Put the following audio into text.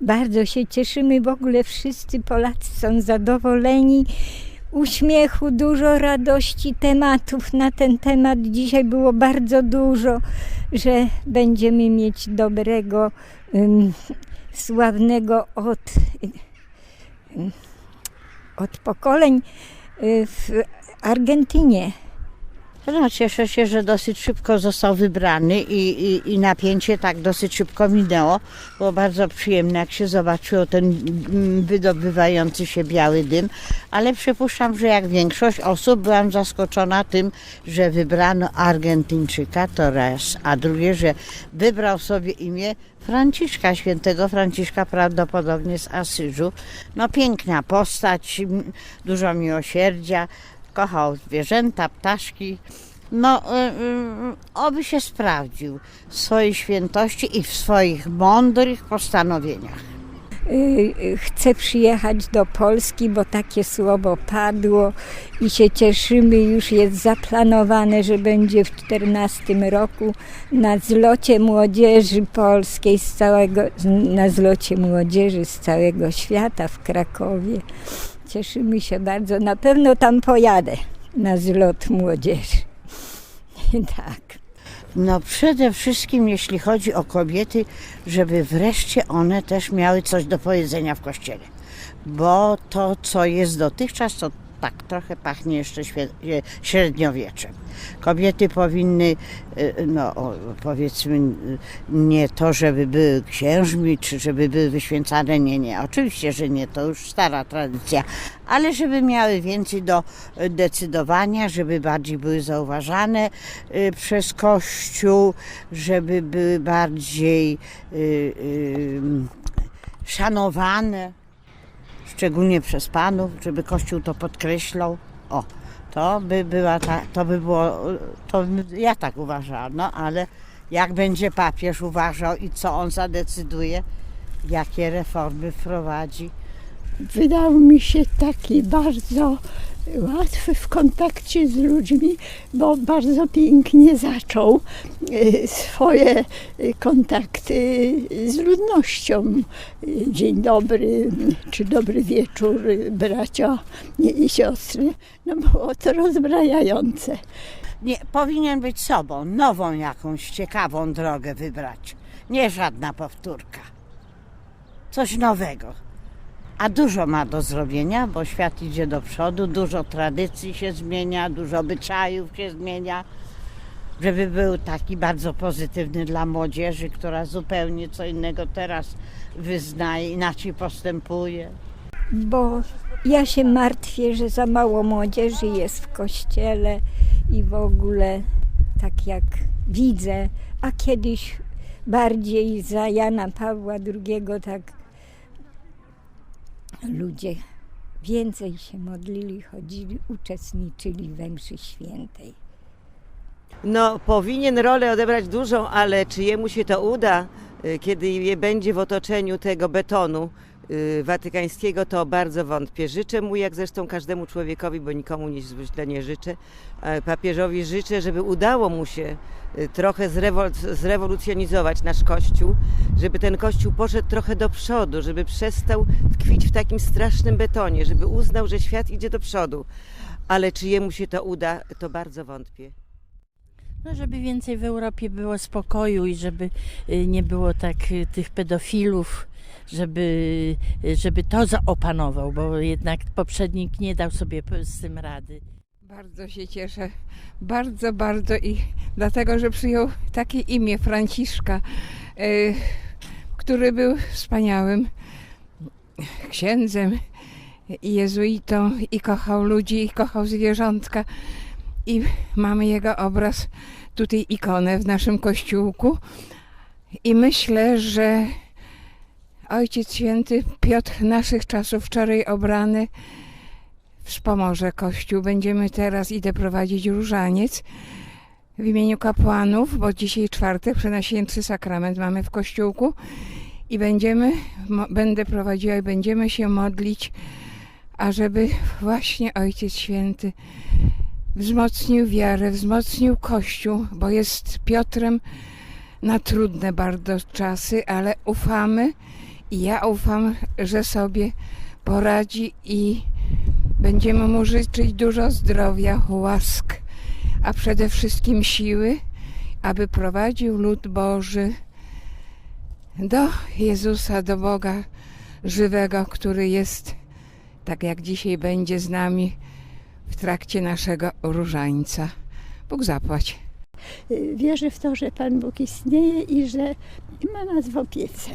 Bardzo się cieszymy, w ogóle wszyscy Polacy są zadowoleni. Uśmiechu, dużo radości, tematów na ten temat dzisiaj było bardzo dużo, że będziemy mieć dobrego, ym, sławnego od, od pokoleń y, w Argentynie. No, cieszę się, że dosyć szybko został wybrany i, i, i napięcie tak dosyć szybko minęło. Było bardzo przyjemne, jak się zobaczyło ten mm, wydobywający się biały dym, ale przypuszczam, że jak większość osób byłam zaskoczona tym, że wybrano Argentyńczyka, to raz, a drugie, że wybrał sobie imię Franciszka, świętego Franciszka prawdopodobnie z Asyżu. No piękna postać, m, dużo miłosierdzia, kochał zwierzęta, ptaszki. No, y, y, oby się sprawdził w swojej świętości i w swoich mądrych postanowieniach. Y, Chcę przyjechać do Polski, bo takie słowo padło i się cieszymy. Już jest zaplanowane, że będzie w 14 roku na zlocie młodzieży polskiej z całego, na zlocie młodzieży z całego świata w Krakowie. Cieszymy się bardzo. Na pewno tam pojadę na zlot młodzieży. tak. No przede wszystkim jeśli chodzi o kobiety, żeby wreszcie one też miały coś do powiedzenia w kościele. Bo to, co jest dotychczas, to tak trochę pachnie jeszcze e, średniowieczem. Kobiety powinny, e, no powiedzmy, nie to, żeby były księżmi, czy żeby były wyświęcane, nie, nie. Oczywiście, że nie, to już stara tradycja, ale żeby miały więcej do e, decydowania, żeby bardziej były zauważane przez Kościół, żeby były bardziej szanowane szczególnie przez panów, żeby Kościół to podkreślał. O, to by była ta, to by było, to ja tak uważałam, no ale jak będzie papież uważał i co on zadecyduje, jakie reformy wprowadzi. wydał mi się taki bardzo łatwy w kontakcie z ludźmi, bo bardzo pięknie zaczął e, swoje e, kontakty z ludnością. E, Dzień dobry, czy dobry wieczór, bracia i siostry. No było to rozbrajające. Nie, powinien być sobą, nową jakąś ciekawą drogę wybrać. Nie żadna powtórka. Coś nowego. A dużo ma do zrobienia, bo świat idzie do przodu, dużo tradycji się zmienia, dużo obyczajów się zmienia. Żeby był taki bardzo pozytywny dla młodzieży, która zupełnie co innego teraz wyznaje, inaczej postępuje. bo ja się martwię, że za mało młodzieży jest w kościele i w ogóle tak jak widzę, a kiedyś bardziej za Jana Pawła II tak ludzie więcej się modlili, chodzili, uczestniczyli we mszy świętej. No, powinien rolę odebrać dużą, ale czy jemu się to uda, y, kiedy je będzie w otoczeniu tego betonu watykańskiego, to bardzo wątpię. Życzę mu, jak zresztą każdemu człowiekowi, bo nikomu nic źle nie życzę, e, papieżowi życzę, żeby udało mu się y, trochę zrewo- zrewolucjonizować nasz Kościół, żeby ten Kościół poszedł trochę do przodu, żeby przestał tkwić w takim strasznym betonie, żeby uznał, że świat idzie do przodu. Ale czy jemu się to uda, to bardzo wątpię. No, żeby więcej w Europie było spokoju i żeby y, nie było tak y, tych pedofilów, żeby, żeby to zaopanował, bo jednak poprzednik nie dał sobie z tym rady. Bardzo się cieszę. Bardzo, bardzo i dlatego, że przyjął takie imię Franciszka, y, który był wspaniałym księdzem i jezuitą i kochał ludzi, i kochał zwierzątka. I mamy jego obraz, tutaj ikonę w naszym kościółku. I myślę, że Ojciec Święty Piotr naszych czasów, wczoraj obrany, wspomoże Kościół. Będziemy teraz, idę prowadzić różaniec w imieniu kapłanów, bo dzisiaj czwartek, przenasiętny sakrament mamy w Kościółku i będziemy, będę prowadziła i będziemy się modlić, ażeby właśnie Ojciec Święty wzmocnił wiarę, wzmocnił Kościół, bo jest Piotrem na trudne bardzo czasy, ale ufamy ja ufam, że sobie poradzi i będziemy mu życzyć dużo zdrowia, łask, a przede wszystkim siły, aby prowadził lud Boży do Jezusa, do Boga żywego, który jest, tak jak dzisiaj będzie z nami w trakcie naszego różańca. Bóg zapłać. Wierzę w to, że Pan Bóg istnieje i że ma nas w opiece.